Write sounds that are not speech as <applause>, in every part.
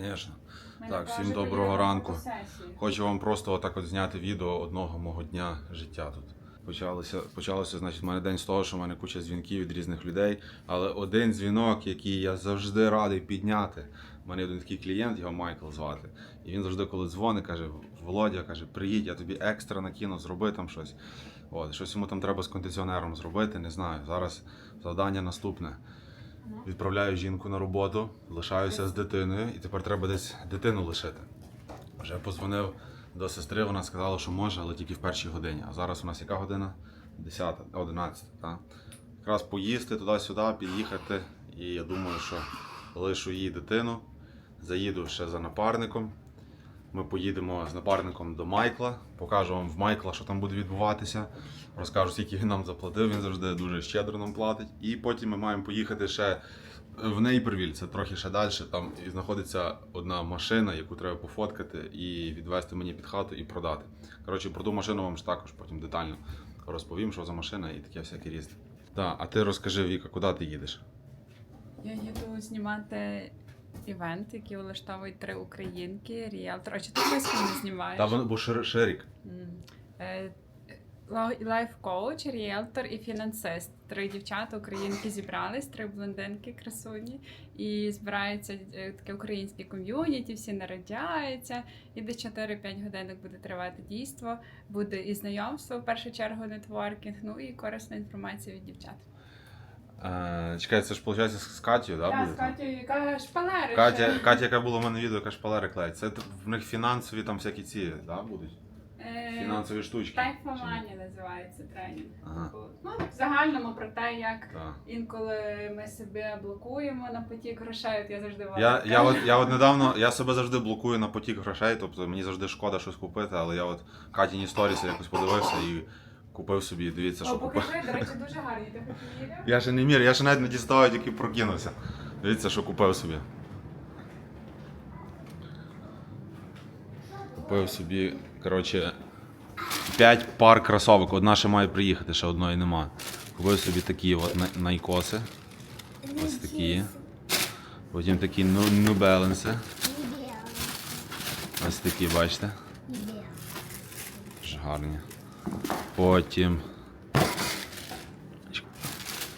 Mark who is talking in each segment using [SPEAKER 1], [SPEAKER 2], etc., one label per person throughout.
[SPEAKER 1] Звісно. Так, всім доброго ранку. Хочу вам просто отак от зняти відео одного мого дня життя тут. Почалося, почалося, значить, в мене день з того, що в мене куча дзвінків від різних людей. Але один дзвінок, який я завжди радий підняти. У мене є один такий клієнт, його Майкл звати. І він завжди, коли дзвонить, каже: Володя, каже, приїдь, я тобі екстра накину, зроби там щось. От, щось йому там треба з кондиціонером зробити, не знаю. Зараз завдання наступне. Відправляю жінку на роботу, лишаюся з дитиною, і тепер треба десь дитину лишити. Вже позвонив до сестри, вона сказала, що може, але тільки в першій годині. А зараз у нас яка година? 10, 11, так? Якраз поїсти туди-сюди, під'їхати. І я думаю, що лишу їй дитину, заїду ще за напарником. Ми поїдемо з напарником до Майкла, покажу вам в Майкла, що там буде відбуватися. Розкажу, скільки він нам заплатив, він завжди дуже щедро нам платить. І потім ми маємо поїхати ще в Нейпервіль, це трохи ще далі. Там знаходиться одна машина, яку треба пофоткати і відвести мені під хату і продати. Коротше, про ту машину вам ж також потім детально розповім, що за машина і таке всяке різне. Так, а ти розкажи, Віка, куди ти їдеш?
[SPEAKER 2] Я їду знімати івент, який влаштовують три українки, ріелтор. А чи ти близько не знімаєш?
[SPEAKER 1] Та воно бо.
[SPEAKER 2] М. Е, ла- Лайф-коуч, ріелтор і фінансист. Три дівчата українки зібрались, три блондинки красуні, і збирається е, таке українське ком'юніті, всі народяються. І до 4-5 годинок буде тривати дійство, буде і знайомство в першу чергу нетворкінг, ну і корисна інформація від дівчат.
[SPEAKER 1] Е, чекай, це ж виходить з Катєю, да,
[SPEAKER 2] Я
[SPEAKER 1] буде?
[SPEAKER 2] з Катєю, яка шпалери.
[SPEAKER 1] Катя,
[SPEAKER 2] ще.
[SPEAKER 1] Катя, яка була в мене відео, яка шпалери клеїть. Це в них фінансові там всякі ці, да, будуть?
[SPEAKER 2] Е,
[SPEAKER 1] Фінансові штучки. Ні?
[SPEAKER 2] Називається тренінг.
[SPEAKER 1] Ага.
[SPEAKER 2] Ну, в загальному про те, як
[SPEAKER 1] Так.
[SPEAKER 2] інколи ми себе блокуємо на потік грошей. От я завжди
[SPEAKER 1] Я, я, от, я от недавно, я себе завжди блокую на потік грошей, тобто мені завжди шкода щось купити, але я от Катіні сторіси якось подивився і купив собі, дивіться, що
[SPEAKER 2] О,
[SPEAKER 1] купив.
[SPEAKER 2] покажи, до речі, дуже гарні. Ти хоч вірив?
[SPEAKER 1] Я ще не мір, я ще навіть не діставав, тільки прокинувся. Дивіться, що купив собі. Купив собі, коротше, 5 пар кросовок. Одна ще має приїхати, ще одної нема. Купив собі такі от най- найкоси. Ось такі. Потім такі ну, Balance. Ось такі, бачите? Дуже гарні. Потім.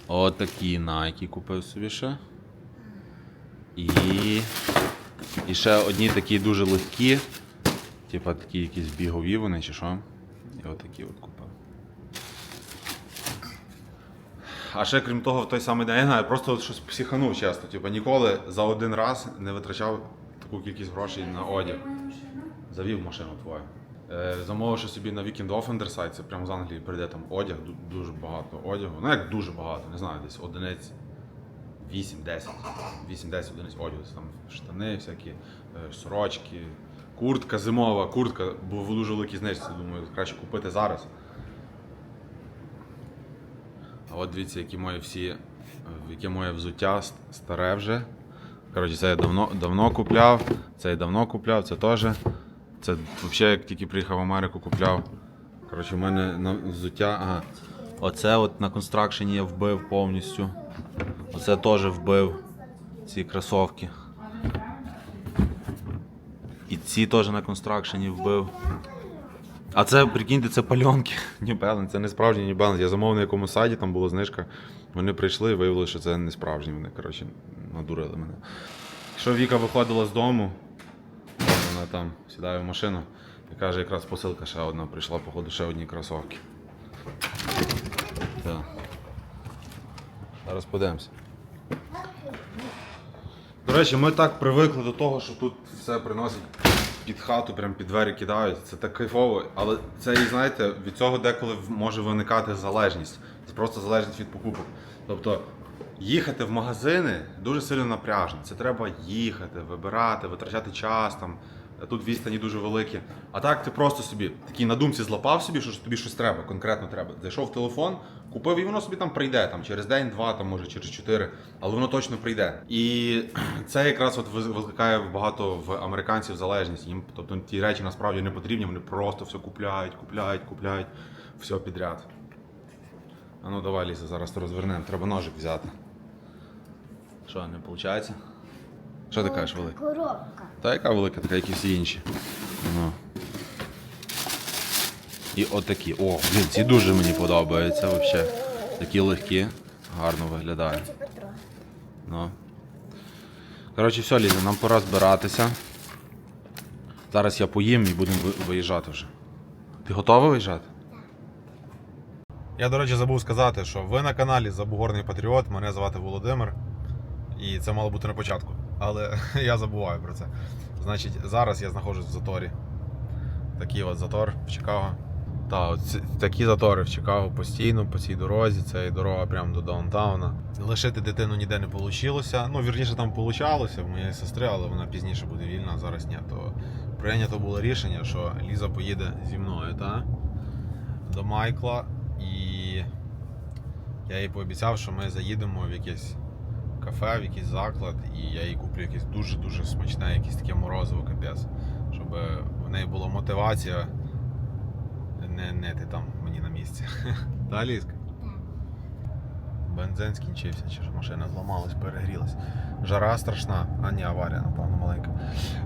[SPEAKER 1] Отакі Nike купив собі ще. І. І ще одні такі дуже легкі. Типа такі якісь бігові вони чи що. І отакі от купив. А ще крім того, в той самий день, я знаю, просто щось психанув часто. Типа ніколи за один раз не витрачав таку кількість грошей на одяг. Завів машину твою. Е, замовивши собі на Weekend Offender сайт, це прямо з Англії прийде там одяг, дуже багато одягу. Ну як дуже багато, не знаю, десь одиниць 8-10. 8-10 одиниць одягу. Там штани, всякі е, сорочки, куртка зимова, куртка, бо в дуже великій знижці, думаю, краще купити зараз. А от дивіться, які мої всі, е, яке моє взуття старе вже. Коротше, це я давно, давно купляв, це я давно купляв, це теж. Це взагалі, як тільки приїхав в Америку, купляв. Коротше, у мене на взуття. Ага. Оце от на констракшені я вбив повністю. Оце теж вбив ці кросовки. І ці теж на констракшені вбив. А це, прикиньте, це пальонки. <laughs> New Balance, це не справжні New Balance. Я замовив на якомусь сайті, там була знижка. Вони прийшли і виявили, що це не справжні. Вони, коротше, надурили мене. Якщо Віка виходила з дому, вона там сідає в машину і каже, якраз посилка ще одна прийшла, походу, ще одні кросовки. Так. Зараз подивимося. До речі, ми так привикли до того, що тут все приносять під хату, прям під двері кидають. Це так кайфово. Але це і знаєте, від цього деколи може виникати залежність. Це просто залежність від покупок. Тобто їхати в магазини дуже сильно напряжно. Це треба їхати, вибирати, витрачати час там. Тут відстані дуже великі. А так ти просто собі такий на думці злапав собі, що тобі щось треба, конкретно треба. Зайшов телефон, купив і воно собі там прийде там через день, два, там може через чотири, але воно точно прийде. І <clears throat> це якраз от викликає багато в американців залежність. Їм тобто ті речі насправді не потрібні, вони просто все купляють, купляють, купляють, все підряд. А ну давай, Ліза, зараз розвернемо. Треба ножик взяти. Що, не виходить? Що ти кажеш, велика?
[SPEAKER 3] Коробка.
[SPEAKER 1] Та яка велика, така, як і всі інші. Ну. І отакі. О, блін, ці дуже мені подобаються взагалі. Такі легкі, гарно виглядає.
[SPEAKER 3] Це Петро.
[SPEAKER 1] Ну. Коротше, все, Ліза, нам пора збиратися. Зараз я поїм і будемо виїжджати вже. Ти готовий виїжджати? Я, до речі, забув сказати, що ви на каналі Забугорний Патріот, мене звати Володимир. І це мало бути на початку. Але <laughs> я забуваю про це. Значить, зараз я знаходжусь в заторі. Такий от затор в Чикаго. Та, от такі затори в Чикаго постійно по цій дорозі. Це і дорога прямо до даунтауна. Лишити дитину ніде не вийшло. Ну, вірніше, там вийшло в моєї сестри, але вона пізніше буде вільна, а зараз ні. То прийнято було рішення, що Ліза поїде зі мною, та? До Майкла. І я їй пообіцяв, що ми заїдемо в якесь кафе, в якийсь заклад, і я їй куплю якесь дуже-дуже смачне, якесь таке морозиво капець. Щоб в неї була мотивація не нити там мені на місці. <laughs> Та, Лізка? Бензин скінчився, чи ж машина зламалась, перегрілась. Жара страшна, а ні, аварія, напевно, маленька.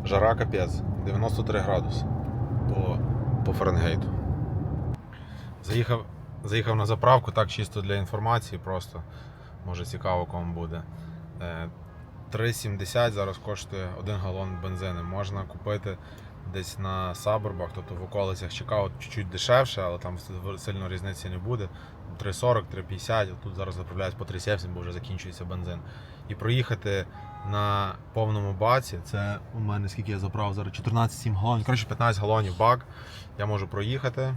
[SPEAKER 1] Жара капець, 93 градуси по, по Фаренгейту. Заїхав, заїхав на заправку, так чисто для інформації, просто може цікаво кому буде. Е, 3,70 зараз коштує 1 галон бензину. Можна купити десь на саборбах, тобто в околицях Чикаго чуть-чуть дешевше, але там сильно різниці не буде. 3,40, 3,50, тут зараз заправляють по 3,70, бо вже закінчується бензин. І проїхати на повному баці, це у мене скільки я заправив зараз 14-7 галонів, коротше 15 галонів бак. Я можу проїхати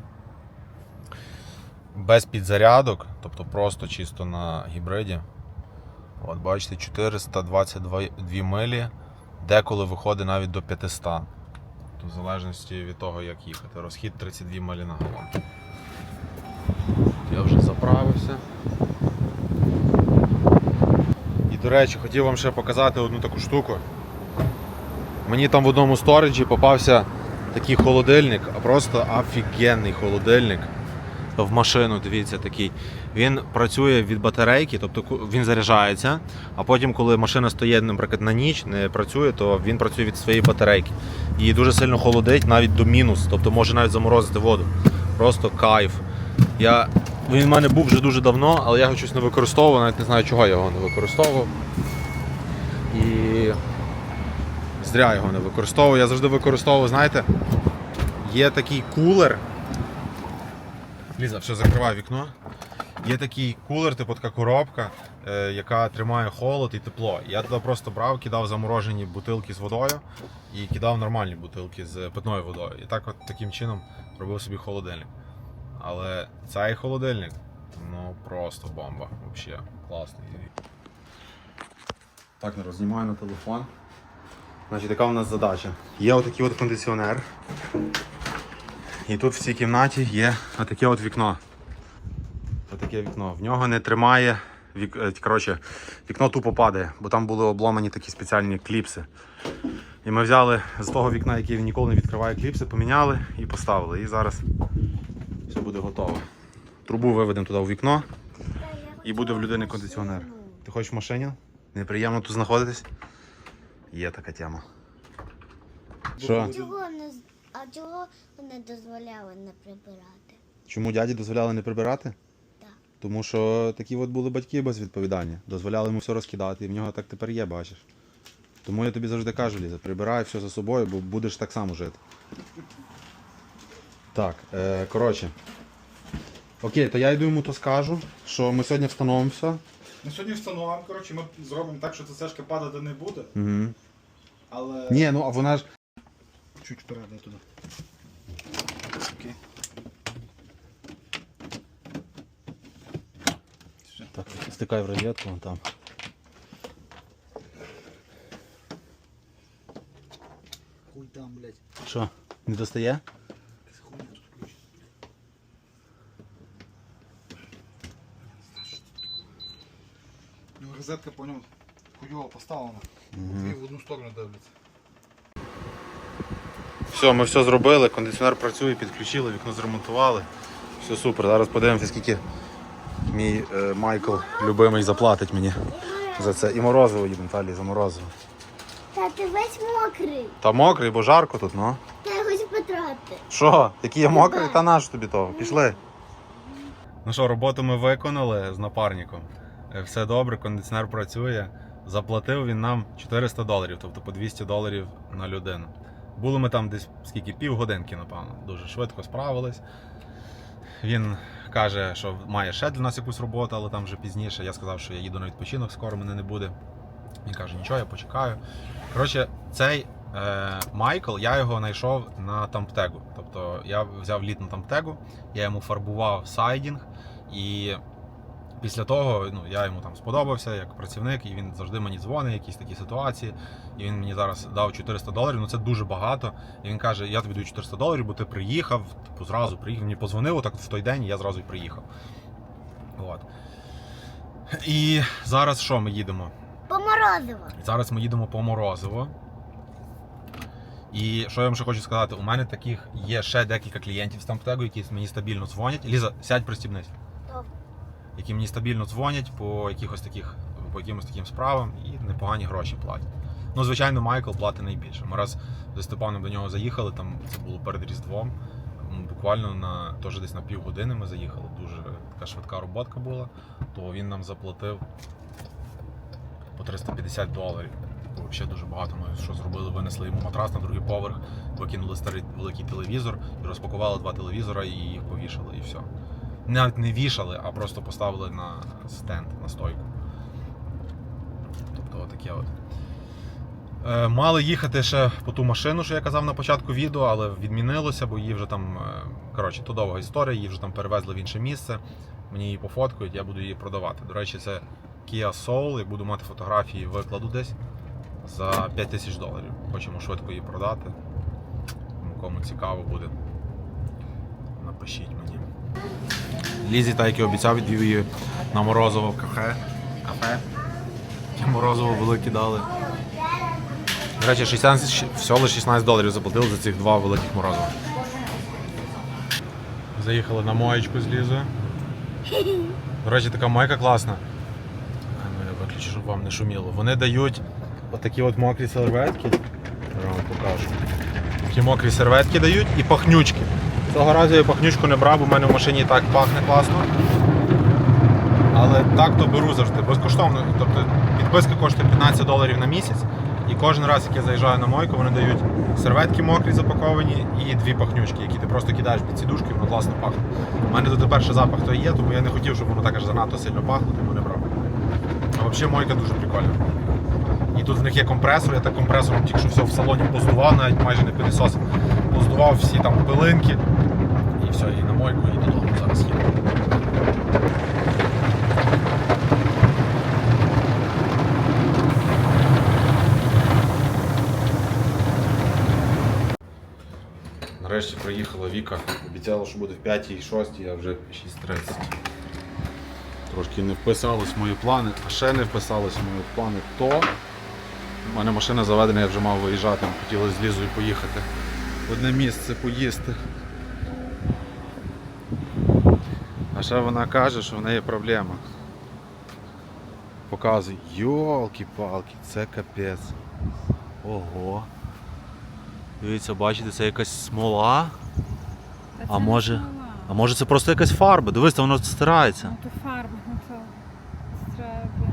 [SPEAKER 1] без підзарядок, тобто просто чисто на гібриді. От бачите, 422 милі, деколи виходить навіть до 500. То в залежності від того, як їхати. Розхід 32 милі на галон. Я вже заправився. І, до речі, хотів вам ще показати одну таку штуку. Мені там в одному сториджі попався такий холодильник, а просто офігенний холодильник. В машину, дивіться, такий. Він працює від батарейки, тобто він заряджається, а потім, коли машина стоїть, наприклад, на ніч, не працює, то він працює від своєї батарейки. І дуже сильно холодить навіть до мінус, тобто може навіть заморозити воду. Просто кайф. Я... Він в мене був вже дуже давно, але я його щось не використовував, навіть не знаю, чого я його не використовував. І зря його не використовував. Я завжди використовував, знаєте, є такий кулер. Ліза, все, закривай вікно. Є такий кулер, типу така коробка, е, яка тримає холод і тепло. Я туди просто брав, кидав заморожені бутилки з водою і кидав нормальні бутилки з питною водою. І так от таким чином робив собі холодильник. Але цей холодильник, ну просто бомба. Взагалі класний. Так, не рознімаю на телефон. Значить, яка у нас задача? Є отакий от кондиціонер. І тут в цій кімнаті є отаке от вікно. Отаке вікно. В нього не тримає. Вік... е, Коротше, вікно тупо падає, бо там були обломані такі спеціальні кліпси. І ми взяли з того вікна, який він ніколи не відкриває кліпси, поміняли і поставили. І зараз все буде готово. Трубу виведемо туди у вікно і буде в людини кондиціонер. Ти хочеш в машині? Неприємно тут знаходитись? Є така тема. Що?
[SPEAKER 3] Чого не а чого не дозволяли не прибирати?
[SPEAKER 1] Чому дяді дозволяли не прибирати? Тому що такі от були батьки безвідповідальні. Дозволяли йому все розкидати, і в нього так тепер є, бачиш. Тому я тобі завжди кажу, Ліза, прибирай все за собою, бо будеш так само жити. Так, е, коротше. Окей, то я йду йому то скажу, що ми сьогодні встановимо все.
[SPEAKER 4] Ну сьогодні встановимо, коротше, ми зробимо так, що цецешка падати не буде,
[SPEAKER 1] Угу.
[SPEAKER 4] але.
[SPEAKER 1] Ні, ну а вона ж.
[SPEAKER 4] Чуть вперед туди. Окей.
[SPEAKER 1] Так, стикай в розетку вон там.
[SPEAKER 4] Хуй там, блядь.
[SPEAKER 1] Що, не достає?
[SPEAKER 4] Ну, розетка по ньому хуйово поставлена. Дві в одну сторону дивляться.
[SPEAKER 1] Все, ми все зробили, кондиціонер працює, підключили, вікно зремонтували. Все супер. Зараз подивимося, скільки мій е, Майкл любимий заплатить мені за це. І морозиво їдемо, Талі, за морозиво.
[SPEAKER 3] Та ти весь мокрий.
[SPEAKER 1] Та мокрий, бо жарко тут, ну.
[SPEAKER 3] Та я хочу потрати.
[SPEAKER 1] Що? Який я мокрий, та наш тобі того. Пішли. Ну що, роботу ми виконали з напарником. Е, Все добре, кондиціонер працює. Заплатив він нам 400 доларів, тобто по 200 доларів на людину. Були ми там десь скільки, півгодинки, напевно. Дуже швидко справились. Він каже, що має ще для нас якусь роботу, але там вже пізніше. Я сказав, що я їду на відпочинок, скоро мене не буде. Він каже, нічого, я почекаю. Коротше, цей е, Майкл, я його знайшов на тамптегу. Тобто я взяв літ на тамптегу, я йому фарбував сайдінг, і після того ну, я йому там сподобався як працівник, і він завжди мені дзвонить, якісь такі ситуації. І він мені зараз дав 400 доларів, ну це дуже багато. І він каже: Я тобі даю 400 доларів, бо ти приїхав, типу зразу приїхав. Мені позвонив так в той день, і я зразу й приїхав. От. І зараз що ми їдемо?
[SPEAKER 3] По морозиво.
[SPEAKER 1] Зараз ми їдемо по Морозиво. І що я вам ще хочу сказати, у мене таких є ще декілька клієнтів з Тамптегу, які мені стабільно дзвонять. Ліза, сядь пристібнись. Які мені стабільно дзвонять по якихось таких, по якимось таким справам і непогані гроші платять. Ну, звичайно, Майкл платить найбільше. Ми раз зі Степаном до нього заїхали, там це було перед Різдвом. Буквально на теж десь на півгодини ми заїхали. Дуже така швидка роботка була, то він нам заплатив по 350 доларів. Взагалі дуже багато. Ми що зробили, винесли йому матрас на другий поверх, викинули старий великий телевізор і розпакували два телевізора і їх повішали, і все. Навіть не вішали, а просто поставили на стенд, на стойку. Тобто отаке от. Е, Мали їхати ще по ту машину, що я казав на початку відео, але відмінилося, бо її вже там. е, Коротше, то довга історія, її вже там перевезли в інше місце. Мені її пофоткають, я буду її продавати. До речі, це Kia Soul, як буду мати фотографії, викладу десь за 5 тисяч доларів. Хочемо швидко її продати. Кому цікаво буде, напишіть мені. Лізі, так як і обіцяв, відвів її на морозово в кафе. Кафе. Таке морозиво велике дали. До речі, 60, всього 16 доларів заплатили за цих два великих морозива. Заїхали на моєчку з Лізою. До речі, така майка класна. Ну, виключу, щоб вам не шуміло. Вони дають отакі от мокрі серветки. Я вам покажу. Такі мокрі серветки дають і пахнючки. Цього разу я пахнючку не брав, бо в мене в машині так пахне класно. Але так то беру завжди, безкоштовно. Тобто підписка коштує 15 доларів на місяць. І кожен раз, як я заїжджаю на мойку, вони дають серветки мокрі запаковані і дві пахнючки, які ти просто кидаєш під сідушки, і воно класно пахне. У мене тут ще запах то є, тому я не хотів, щоб воно так аж занадто сильно пахло, тому не брав. А взагалі мойка дуже прикольна. І тут в них є компресор, я так компресором тільки що все в салоні поздував, навіть майже не пилісосив. Поздував всі там пилинки. І все, і і додому зараз їду. Нарешті приїхала Віка. Обіцяла, що буде в 5 і 6, а вже 6.30. Трошки не вписалось в мої плани, а ще не вписалось в мої плани то. У мене машина заведена, я вже мав виїжджати, хотіли з Лізою поїхати. В одне місце поїсти. А ще вона каже, що в неї проблема. Показує. Йолки-палки, це капець. Ого. Дивіться, бачите, це якась смола.
[SPEAKER 2] Та
[SPEAKER 1] А
[SPEAKER 2] не
[SPEAKER 1] може-
[SPEAKER 2] смола.
[SPEAKER 1] А може це просто якась фарба? Дивись, воно стирається.
[SPEAKER 2] Ну, то фарба, ну то треба.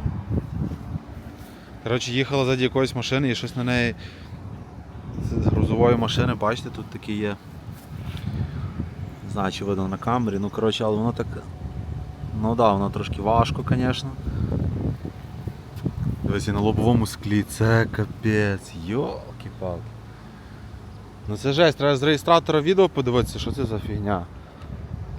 [SPEAKER 1] Коротше, їхала ззаді якоїсь машини і щось на неї з грузової машини, бачите, тут таке є. Не знаю, чи видно на камері, ну коротше, але воно так. Ну так, да, воно трошки важко, звісно. Дивись, на лобовому склі, це капець, йолки-палки. Ну це жесть, треба з реєстратора відео подивитися, що це за фігня.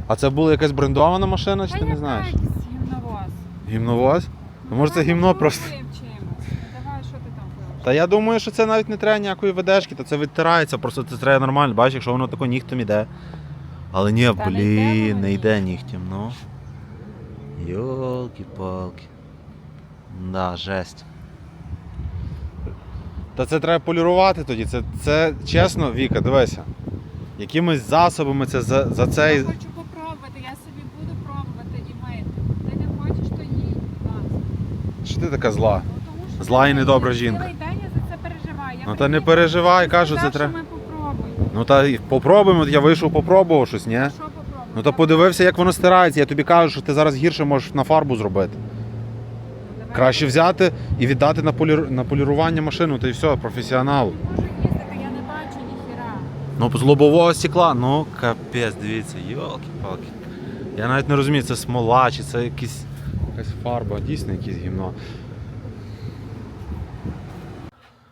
[SPEAKER 1] А це була якась брендована машина, чи ти не знаєш?
[SPEAKER 2] Гімновоз.
[SPEAKER 1] Гімновоз? Ну, може, це гімно просто.
[SPEAKER 2] Давай, що ти там пилиш?
[SPEAKER 1] Та я думаю, що це навіть не треба ніякої ведешки, то це відтирається, просто це треба нормально, бачиш, якщо воно тако нігтем іде. Але ні,
[SPEAKER 2] Та не йде
[SPEAKER 1] блін,
[SPEAKER 2] воно
[SPEAKER 1] не йде
[SPEAKER 2] нігтем.
[SPEAKER 1] ну. Йолки-палки. Да, жесть. Та це треба полірувати тоді. Це, це чесно, Віка, дивися. Якимись засобами це за, за цей.
[SPEAKER 2] Я хочу попробувати, я собі буду пробувати і мити. Ти не хочеш, то їдь, будь ласка.
[SPEAKER 1] Що ти така зла?
[SPEAKER 2] Ну, тому що
[SPEAKER 1] Зла і
[SPEAKER 2] я
[SPEAKER 1] недобра
[SPEAKER 2] цілий
[SPEAKER 1] жінка.
[SPEAKER 2] день я за це переживаю.
[SPEAKER 1] Ну та не переживай, кажу, це треба.
[SPEAKER 2] ми.
[SPEAKER 1] Ну та й попробуємо, я вийшов, попробував щось, ні?
[SPEAKER 2] Що попробуємо?
[SPEAKER 1] Ну та подивився, як воно стирається. Я тобі кажу, що ти зараз гірше можеш на фарбу зробити.
[SPEAKER 2] Давай.
[SPEAKER 1] Краще взяти і віддати на, полір... на полірування машину, та й все, професіонал.
[SPEAKER 2] Можу їздити, я не бачу ніхіра.
[SPEAKER 1] Ну, з лобового стекла, ну капець, дивіться, йолки-палки. Я навіть не розумію, це смола, чи це якісь, якась фарба, дійсно якесь гімно.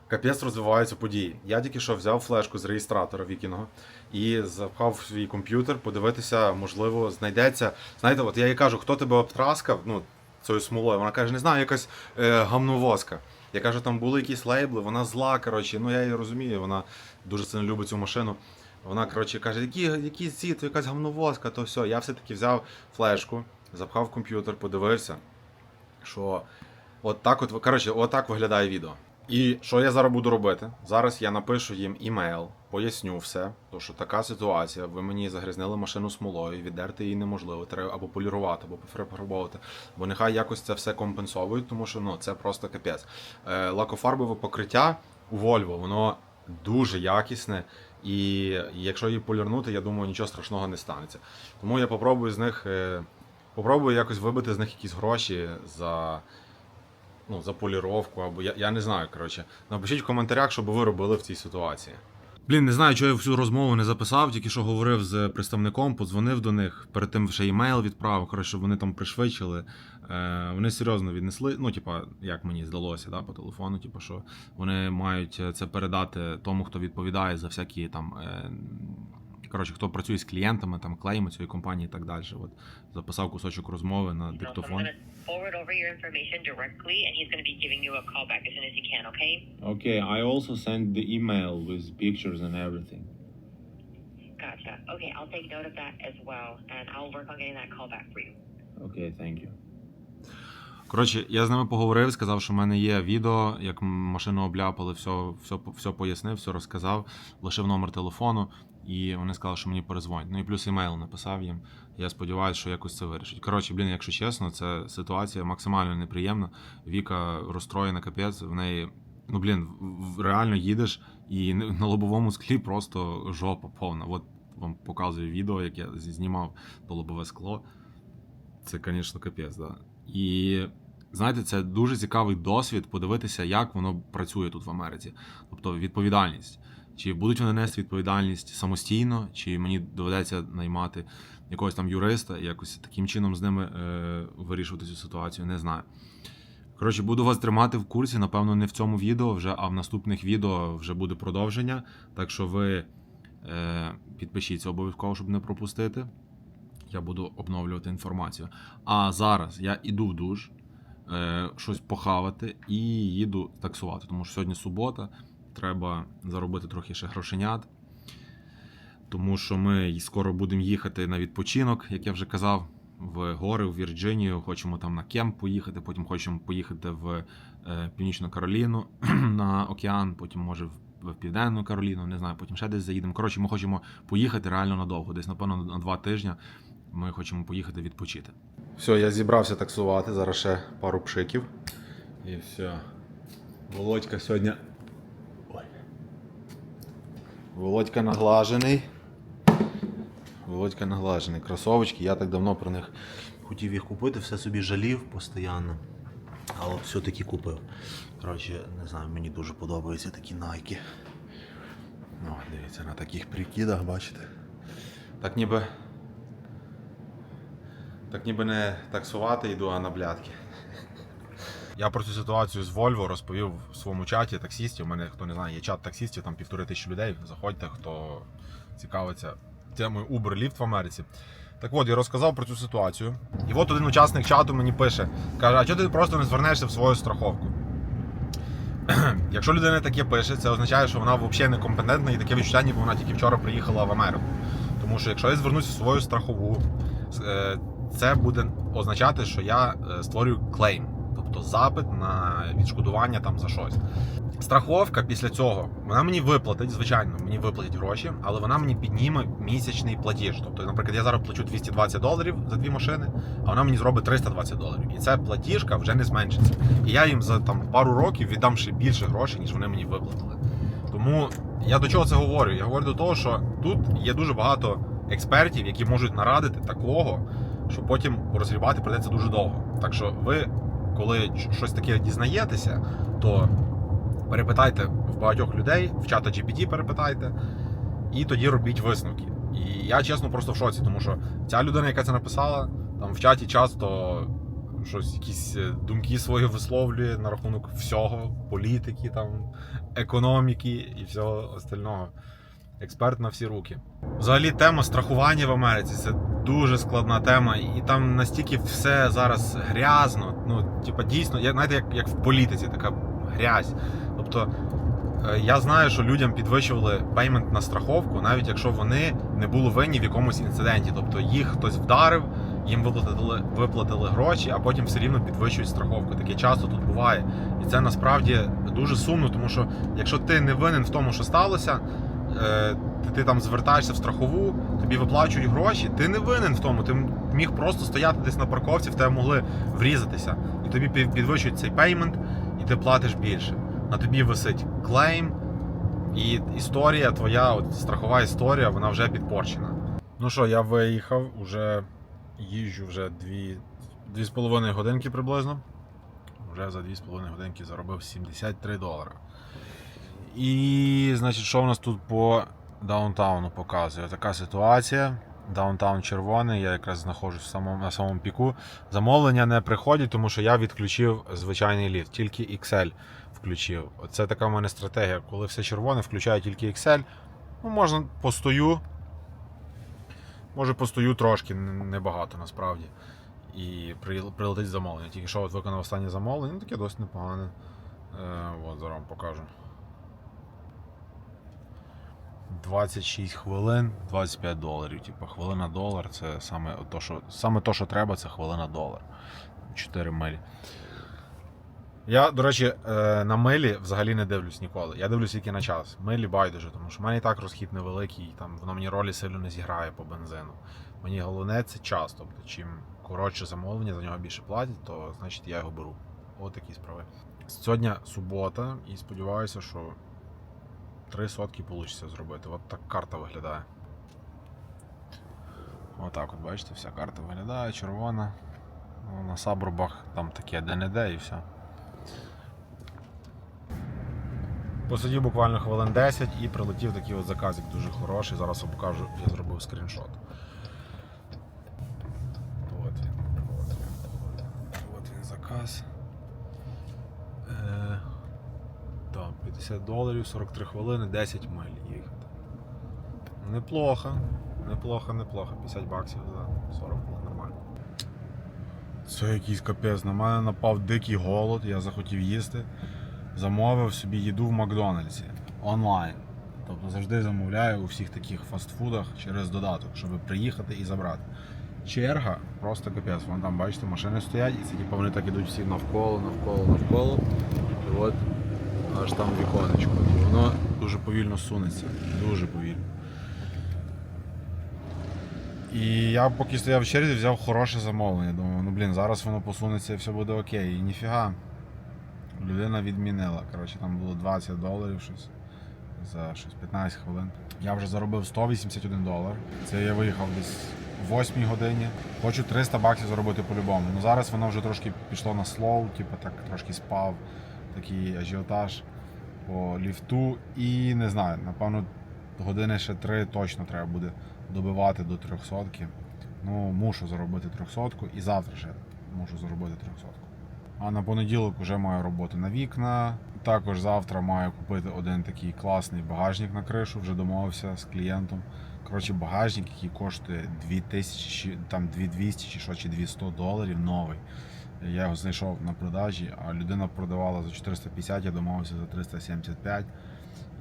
[SPEAKER 1] Капець розвиваються події. Я тільки що взяв флешку з реєстратора Вікіного і запхав свій комп'ютер, подивитися, можливо, знайдеться. Знаєте, от я їй кажу, хто тебе обтраскав, ну, цією смолою. Вона каже, не знаю, якась е, гамновозка. Я кажу, там були якісь лейбли, вона зла, коротше, ну я її розумію, вона дуже сильно любить цю машину. Вона, коротше, каже, які, які ці, то якась гамновозка, то все. Я все-таки взяв флешку, запхав комп'ютер, подивився, що от так от, коротше, от так виглядає відео. І що я зараз буду робити? Зараз я напишу їм імейл, поясню все, то що така ситуація, ви мені загрізнили машину смолою, віддерти її неможливо, треба або полірувати, або пофарбовувати, бо нехай якось це все компенсовують, тому що ну це просто капець. Е, лакофарбове покриття у Volvo, воно дуже якісне, і якщо її полірнути, я думаю, нічого страшного не станеться. Тому я попробую з них, е, попробую якось вибити з них якісь гроші за ну, за поліровку, або я, я не знаю. Коротше, напишіть в коментарях, що би ви робили в цій ситуації. Блін, не знаю, чого я всю розмову не записав, тільки що говорив з представником, подзвонив до них, перед тим ще імейл відправив, коротше, щоб вони там пришвидшили. Е, вони серйозно віднесли, ну, типа, як мені здалося, да, по телефону, типа, що вони мають це передати тому, хто відповідає за всякі там. Е, Коротше, хто працює з клієнтами, там клейми цієї компанії і так далі. От записав кусочок розмови на диктофон.
[SPEAKER 5] forward over your information directly, and he's going to be giving you a call back as soon as he can, okay?
[SPEAKER 1] Okay, I also sent the email with pictures and everything.
[SPEAKER 5] Gotcha. Okay, I'll take note of that as well, and I'll work on getting that call back for you.
[SPEAKER 1] Okay, thank you. Коротше, я з ними поговорив, сказав, що в мене є відео, як машину обляпали, все, все, все пояснив, все розказав, лишив номер телефону, і вони сказали, що мені перезвонять. Ну і плюс імейл написав їм. Я сподіваюся, що якось це вирішить. Коротше, блін, якщо чесно, це ситуація максимально неприємна. Віка розстроєна капець, в неї. Ну, блін, реально їдеш, і на лобовому склі просто жопа повна. От вам показую відео, як я знімав то лобове скло. Це, звісно, капець, да. І знаєте, це дуже цікавий досвід подивитися, як воно працює тут в Америці. Тобто відповідальність. Чи будуть вони нести відповідальність самостійно, чи мені доведеться наймати якогось там юриста і якось таким чином з ними е, вирішувати цю ситуацію, не знаю. Коротше, буду вас тримати в курсі, напевно, не в цьому відео вже, а в наступних відео вже буде продовження. Так що ви е, підпишіться обов'язково, щоб не пропустити. Я буду обновлювати інформацію. А зараз я іду в душ, е, щось похавати і їду таксувати, тому що сьогодні субота, треба заробити трохи ще грошенят. Тому що ми скоро будемо їхати на відпочинок, як я вже казав, в гори, в Вірджинію. Хочемо там на кемп поїхати, потім хочемо поїхати в е, Північну Кароліну <clears throat> на океан, потім може в, в Південну Кароліну, не знаю, потім ще десь заїдемо. Коротше, ми хочемо поїхати реально надовго, десь, напевно, на два тижні. Ми хочемо поїхати відпочити. Все, я зібрався таксувати, зараз ще пару пшиків. І все. Володька сьогодні. Володька наглажений. Володька наглажений. Кросовочки, я так давно про них хотів їх купити, все собі жалів постійно. Але все-таки купив. Коротше, не знаю, мені дуже подобаються такі найки. Ну, дивіться, на таких прикидах, бачите? Так ніби. Так ніби не таксувати йду, а на блядки. Я про цю ситуацію з Volvo розповів в своєму чаті таксістів. У мене, хто не знає, є чат таксістів, там півтори тисячі людей. Заходьте, хто цікавиться темою Uber Lyft в Америці. Так от, я розказав про цю ситуацію. І от один учасник чату мені пише: каже, а чого ти просто не звернешся в свою страховку? <clears throat> Якщо людина таке пише, це означає, що вона взагалі некомпетентна і таке відчуття, ніби вона тільки вчора приїхала в Америку. Тому що якщо я звернуся в свою страхову, е, це буде означати, що я е, створюю клейм, тобто запит на відшкодування там за щось. Страховка після цього вона мені виплатить, звичайно, мені виплатить гроші, але вона мені підніме місячний платіж. Тобто, наприклад, я зараз плачу 220 доларів за дві машини, а вона мені зробить 320 доларів. І ця платіжка вже не зменшиться. І я їм за там пару років віддам ще більше грошей, ніж вони мені виплатили. Тому я до чого це говорю? Я говорю до того, що тут є дуже багато експертів, які можуть нарадити такого, що потім розгрібати прийдеться дуже довго. Так що ви, коли щось таке дізнаєтеся, то перепитайте в багатьох людей, в чата GPT перепитайте, і тоді робіть висновки. І я чесно просто в шоці, тому що ця людина, яка це написала, там в чаті часто щось, якісь е, думки свої висловлює на рахунок всього, політики, там, економіки і всього остального. Експерт на всі руки. Взагалі, тема страхування в Америці це дуже складна тема, і там настільки все зараз грязно. Ну, типа, дійсно, я знаєте, як, як в політиці, така грязь. Тобто, е, я знаю, що людям підвищували пеймент на страховку, навіть якщо вони не були винні в якомусь інциденті. Тобто їх хтось вдарив, їм виплатили, виплатили гроші, а потім все рівно підвищують страховку. Таке часто тут буває. І це насправді дуже сумно, тому що якщо ти не винен в тому, що сталося, ти, ти там звертаєшся в страхову, тобі виплачують гроші, ти не винен в тому. Ти міг просто стояти десь на парковці, в тебе могли врізатися. І тобі підвищують цей пеймент, і ти платиш більше. На тобі висить клейм, і історія твоя, от страхова історія, вона вже підпорчена. Ну що, я виїхав, уже їжджу вже дві, дві з половиною годинки приблизно. Вже за дві з половиною годинки заробив 73 долари. І, значить, що в нас тут по даунтауну показує? Така ситуація. Даунтаун червоний, я якраз знаходжусь в самому, на самому піку. Замовлення не приходять, тому що я відключив звичайний ліфт, тільки XL включив. Це така в мене стратегія. Коли все червоне, включаю тільки XL. Ну, можна постою. Може, постою трошки, небагато насправді. І прилетить замовлення. Тільки що от виконав останнє замовлення, ну таке досить непогане. Е, от, зараз покажу. 26 хвилин, 25 доларів. Типу, хвилина долар це саме то, що, саме то, що треба, це хвилина долар. 4 милі. Я, до речі, е, на милі взагалі не дивлюсь ніколи. Я дивлюсь тільки на час. Милі байдуже, тому що в мене і так розхід невеликий, і там воно мені ролі сильно не зіграє по бензину. Мені головне це час. Тобто, чим коротше замовлення, за нього більше платять, то значить я його беру. От справи. Сьогодні субота, і сподіваюся, що три сотки вийде зробити. От так карта виглядає. Отак, от бачите, вся карта виглядає, червона. Ну, На сабрубах там таке де-не-де і все. Посидів буквально хвилин 10 і прилетів такий от заказик дуже хороший. Зараз вам покажу, я зробив скріншот. От він, от він. От він заказ. Е, так, 50 доларів, 43 хвилини, 10 миль їхати. Неплохо, неплохо, неплохо. 50 баксів за 40 хвилин нормально. Це якийсь капець. На мене напав дикий голод, я захотів їсти. Замовив собі їду в Макдональдсі онлайн. Тобто завжди замовляю у всіх таких фастфудах через додаток, щоб приїхати і забрати. Черга просто капець. Вон там, бачите, машини стоять, і це типу, вони так ідуть всі навколо, навколо, навколо. І от аж там віконечко. І воно дуже повільно сунеться. Дуже повільно. І я поки стояв в черзі, взяв хороше замовлення. Думаю, ну блін, зараз воно посунеться і все буде окей. І ніфіга. Людина відмінила. Коротше, там було 20 доларів щось за щось 15 хвилин. Я вже заробив 181 долар. Це я виїхав десь в 8 годині. Хочу 300 баксів заробити по-любому. Ну зараз воно вже трошки пішло на слоу, типу так трошки спав, такий ажіотаж по ліфту. І не знаю, напевно, години ще 3 точно треба буде добивати до 300. Ну, мушу заробити 300 і завтра ще мушу заробити 300. А на понеділок вже маю роботу на вікна. Також завтра маю купити один такий класний багажник на кришу, вже домовився з клієнтом. Коротше, багажник, який коштує 2000, 2200 чи що, чи 200 доларів новий. Я його знайшов на продажі, а людина продавала за 450, я домовився за 375.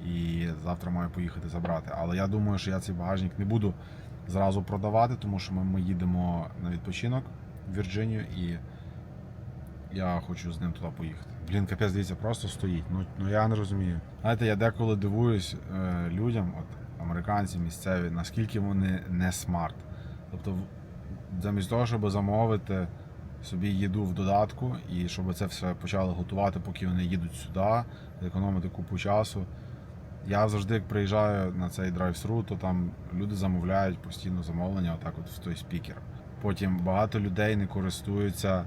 [SPEAKER 1] І завтра маю поїхати забрати. Але я думаю, що я цей багажник не буду зразу продавати, тому що ми, ми їдемо на відпочинок в Вірджинію і я хочу з ним туди поїхати. Блін, капець, дивіться, просто стоїть. Ну, ну я не розумію. Знаєте, я деколи дивуюсь е, людям, от американці місцеві, наскільки вони не смарт. Тобто, замість того, щоб замовити собі їду в додатку і щоб це все почали готувати, поки вони їдуть сюди, зекономити купу часу. Я завжди, як приїжджаю на цей драйв-сру, то там люди замовляють постійно замовлення, отак от в той спікер. Потім багато людей не користуються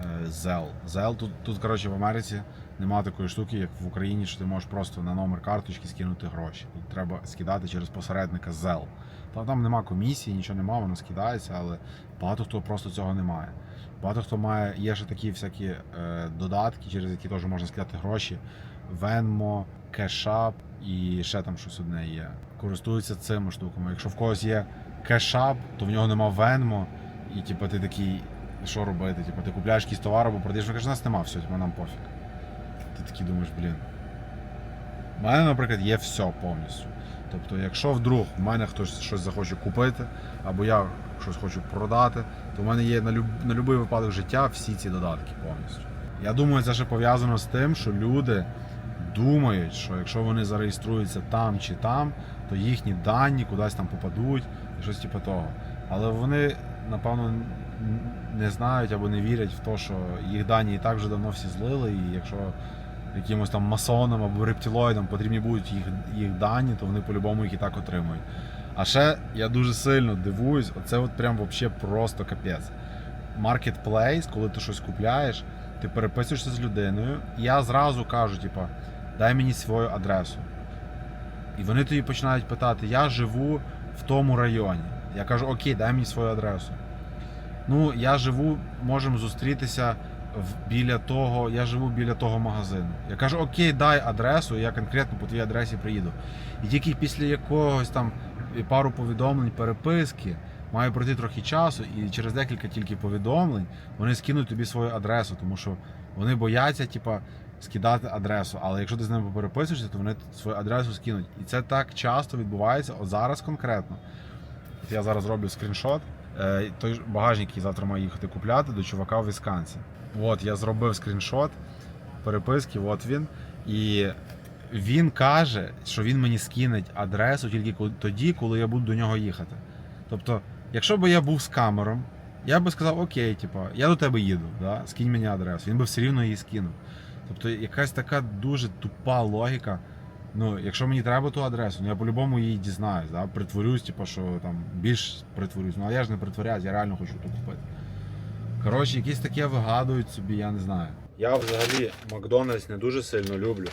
[SPEAKER 1] е, Zelle. Zelle тут, тут, коротше, в Америці немає такої штуки, як в Україні, що ти можеш просто на номер карточки скинути гроші. Тут треба скидати через посередника Zelle. Там, там нема комісії, нічого нема, воно скидається, але багато хто просто цього не має. Багато хто має, є ще такі всякі е, додатки, через які теж можна скидати гроші. Venmo, Cash і ще там щось одне є. Користуються цими штуками. Якщо в когось є Cash то в нього нема Venmo, і типу, ти такий, що робити? Типу, ти купляєш якийсь товар або продаєш, він каже, нас нема, все, типу, нам пофіг. Ти такий думаєш, блін. У мене, наприклад, є все повністю. Тобто, якщо вдруг в мене хтось щось захоче купити, або я щось хочу продати, то в мене є на, будь-який випадок життя всі ці додатки повністю. Я думаю, це ще пов'язано з тим, що люди думають, що якщо вони зареєструються там чи там, то їхні дані кудись там попадуть і щось типу того. Але вони, напевно, не знають або не вірять в те, що їх дані і так вже давно всі злили, і якщо якимось там масонам або рептилоїдам потрібні будуть їх, їх дані, то вони по-любому їх і так отримують. А ще я дуже сильно дивуюсь, оце от прям вообще просто капець. Marketplace, коли ти щось купляєш, ти переписуєшся з людиною, і я зразу кажу, типа, дай мені свою адресу. І вони тоді починають питати: я живу в тому районі. Я кажу, окей, дай мені свою адресу. Ну, я живу, можемо зустрітися біля того, я живу біля того магазину. Я кажу, окей, дай адресу, я конкретно по твоїй адресі приїду. І тільки після якогось там пару повідомлень, переписки, має пройти трохи часу, і через декілька тільки повідомлень вони скинуть тобі свою адресу, тому що вони бояться, типа, скидати адресу. Але якщо ти з ними переписуєшся, то вони свою адресу скинуть. І це так часто відбувається, от зараз конкретно. Я зараз роблю скріншот. Е, Той багажник, який завтра має їхати купляти до чувака в Вісконсі. От я зробив скріншот переписки, от він. І він каже, що він мені скинеть адресу тільки тоді, коли я буду до нього їхати. Тобто, якщо б я був з камером, я би сказав, окей, типу, я до тебе їду, да? скинь мені адресу. Він би все рівно її скинув. Тобто, якась така дуже тупа логіка. Ну, якщо мені треба ту адресу, ну я по-любому її дізнаюсь, да? притворюсь, типу, що там більш притворюсь. Ну, а я ж не притворяюсь, я реально хочу тут купити. Коротше, якісь таке вигадують собі, я не знаю. Я взагалі Макдональдс не дуже сильно люблю.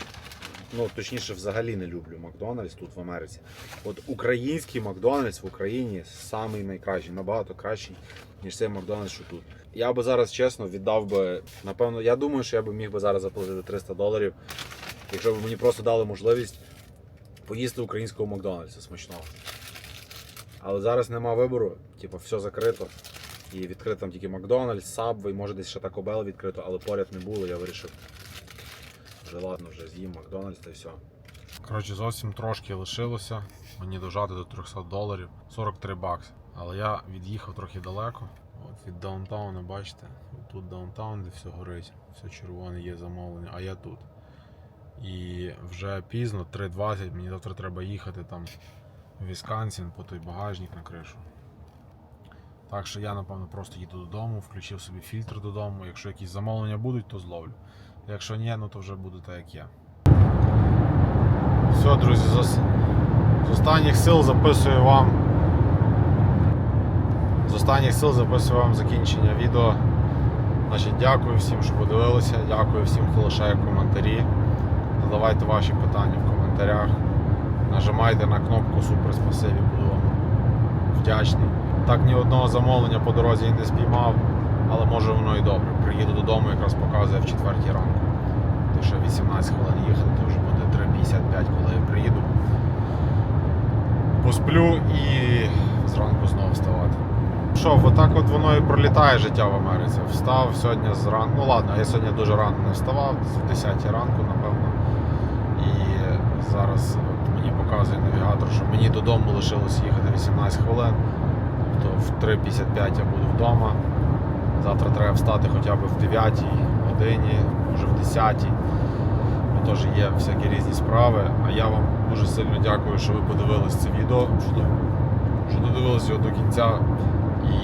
[SPEAKER 1] Ну, точніше, взагалі не люблю Макдональдс тут в Америці. От український Макдональдс в Україні самий найкращий, набагато кращий, ніж цей Макдональдс, що тут. Я би зараз чесно віддав би, напевно, я думаю, що я би міг би зараз заплатити 300 доларів, якщо б мені просто дали можливість поїсти українського Макдональдса смачного. Але зараз нема вибору, типу, все закрито. І відкрито там тільки Макдональдс, Subway, може десь ще Taco Bell відкрито, але поряд не було, я вирішив. Вже ладно, вже з'їм Макдональдс та все. Коротше, зовсім трошки лишилося. Мені дожати до 300 доларів, 43 бакси. Але я від'їхав трохи далеко. От від даунтауну, бачите, тут даунтаун, де все горить, все червоне є замовлення, а я тут. І вже пізно, 3.20, мені завтра треба їхати там в Вісконсін по той багажник на кришу. Так що я, напевно, просто їду додому, включив собі фільтр додому. Якщо якісь замовлення будуть, то зловлю. Якщо ні, ну то вже буде так, як є. Все, друзі, з, з останніх сил записую вам. З останніх сил записую вам закінчення відео. Значить, дякую всім, що подивилися. Дякую всім, хто лишає коментарі. Задавайте ваші питання в коментарях. Нажимайте на кнопку Супер спасибі, буду вам вдячний. Так ні одного замовлення по дорозі не спіймав, але може воно і добре. Приїду додому, якраз показує в четвертій ранку. То ще 18 хвилин їхати, то вже буде 3.55, коли я приїду. Посплю і зранку знову вставати. Що, отак от воно і пролітає життя в Америці. Встав сьогодні зранку. Ну ладно, я сьогодні дуже рано не вставав, в 10 ранку, напевно. І зараз мені показує навігатор, що мені додому лишилось їхати 18 хвилин. То в 3.55 я буду вдома. Завтра треба встати хоча б в 9 годині, може в 10. Бо теж є всякі різні справи. А я вам дуже сильно дякую, що ви подивились це відео, що, до- що додивились його до кінця. І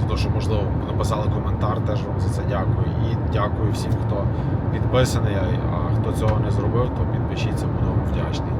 [SPEAKER 1] за те, що можливо написали коментар. Теж вам за це дякую. І дякую всім, хто підписаний. А хто цього не зробив, то підпишіться, буду вам вдячний.